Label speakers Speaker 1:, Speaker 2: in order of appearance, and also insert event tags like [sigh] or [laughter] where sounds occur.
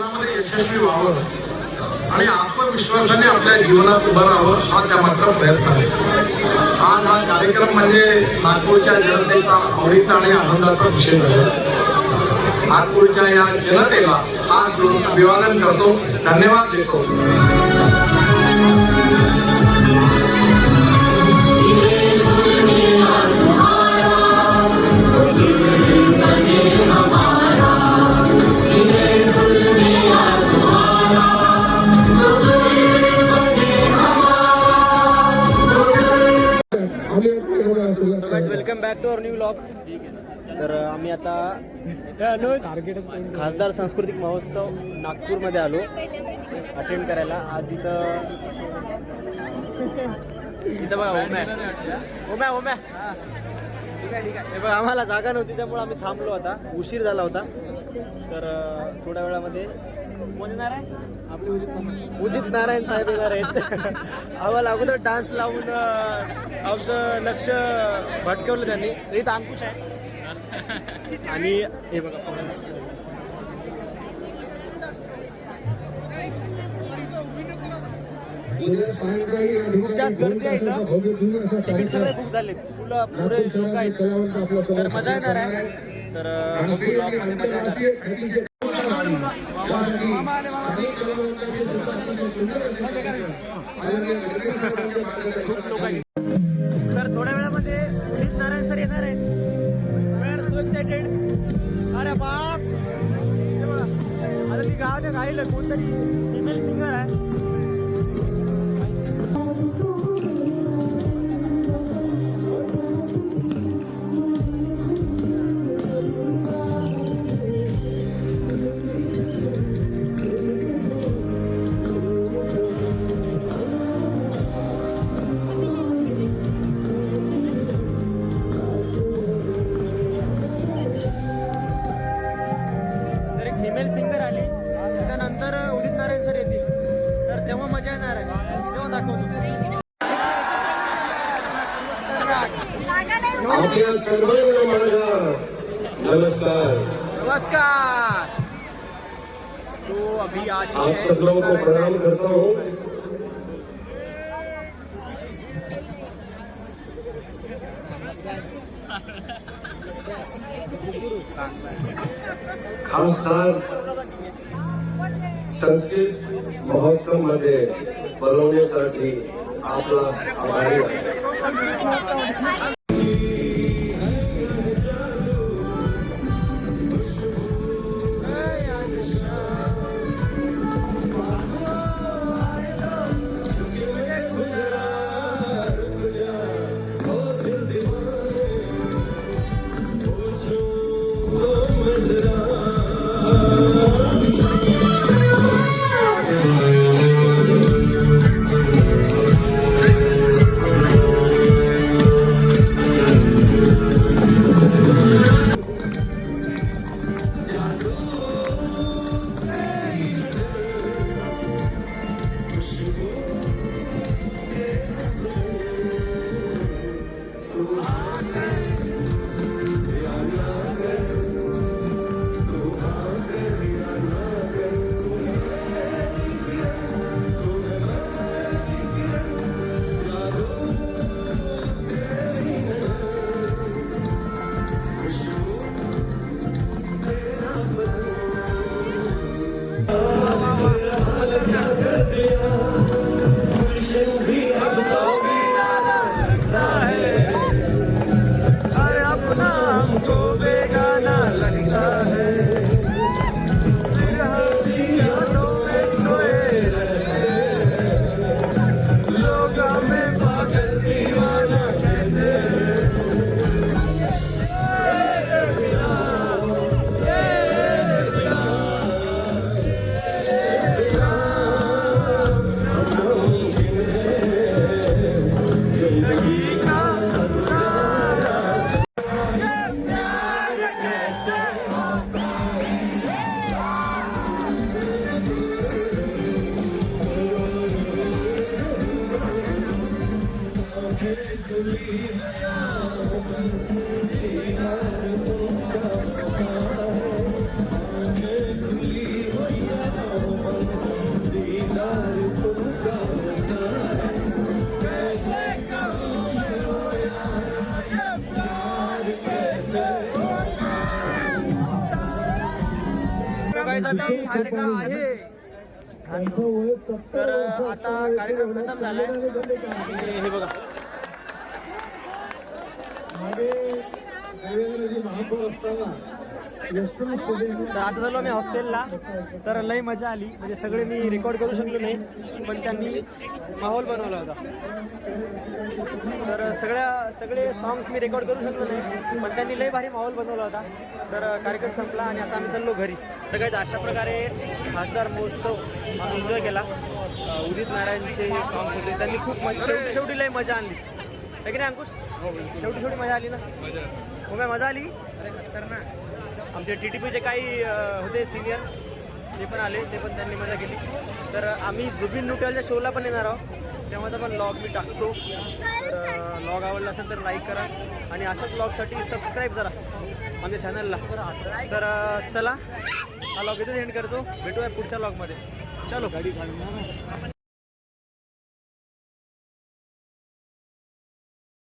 Speaker 1: जीवनामध्ये यशस्वी व्हावं आणि आत्मविश्वासाने आपल्या जीवनात उभं राहावं हा त्यामागचा प्रयत्न आहे. आज हा कार्यक्रम म्हणजे नागपूरच्या जनतेचा आवडीचा आणि आनंदाचा विषय झाला. नागपूरच्या या जनतेला आज अभिवादन करतो धन्यवाद देतो.
Speaker 2: Back to our new vlog तर आम्ही आता खासदार सांस्कृतिक महोत्सव नागपूरमध्ये आलो अटेंड करायला. आज इथं इथं बघा ओम्या ओम्या ओम्या आम्हाला जागा नव्हती त्यामुळे आम्ही थांबलो आता. उशीर झाला होता. तर थोड्या वेळामध्ये कोण येणार आहे? आपले उदित नारायण. उदित नारायण साहेब येणार आहेत. [laughs] आम्हाला अगोदर डान्स लावून आमचं लक्ष भटकवलं त्यांनी. इथं अंकुश आहे. आणि हे बघा. खूप जास्त गर्दी आहे इथं. तिकीट सगळे बुक झाले फुलं पुरे लोक आहेत. तर मजा येणार आहे. तर खूप लोक तर थोड्या वेळामध्ये उदित नारायण सर येणार आहेत. वी सो एक्सायटेड अरे बाप! हे आता ती गावाच्या गाईला कोणतरी फिमेल सिंगर आहे.
Speaker 3: आपल्या सर्वांना माझा नमस्कार
Speaker 2: नमस्कार तो अभी आज
Speaker 3: आप सब लोगों को प्रणाम करता हूँ खासदार संस्कृत महोत्सव मध्ये बोलवण्यासाठी आपला आभारी आहे
Speaker 2: खतम कार्यक्रम आहे? तर आता कार्यक्रम खतम झालाय. हे बघा. तर आता झालो मी हॉस्टेलला. तर लई मजा आली. म्हणजे सगळे मी रेकॉर्ड करू शकलो नाही पण त्यांनी माहोल बनवला होता. तर सगळ्या सगळे सॉंग्स मी रेकॉर्ड करू शकलो नाही पण त्यांनी लई भारी माहोल बनवला होता. तर कार्यक्रम संपला आणि आता आम्ही चाललो घरी. काही अशा प्रकारे खासदार महोत्सव आम्ही एन्जॉय केला. उदित नारायणचे सॉंग्स होते त्यांनी खूप मजा शेवटी लई मजा आणली. है की नाही अंकुश? शेवटी शेवटी मजा आली ना? हो काय मजा आली. आमचे टी टी पीचे काही होते सिनियर ते पण आले ते पण त्यांनी मजा केली. तर आम्ही जुबिन नुटेलच्या शोला पण येणार आहोत. त्यामध्ये पण लॉग मी टाकतो. तर लॉग आवडला असेल तर लाईक करा. आणि अशाच लॉगसाठी सबस्क्राईब करा आमच्या चॅनलला तर चला हा लॉग इथेच एंड करतो. भेटूया पुढच्या लॉगमध्ये चलो. गाडी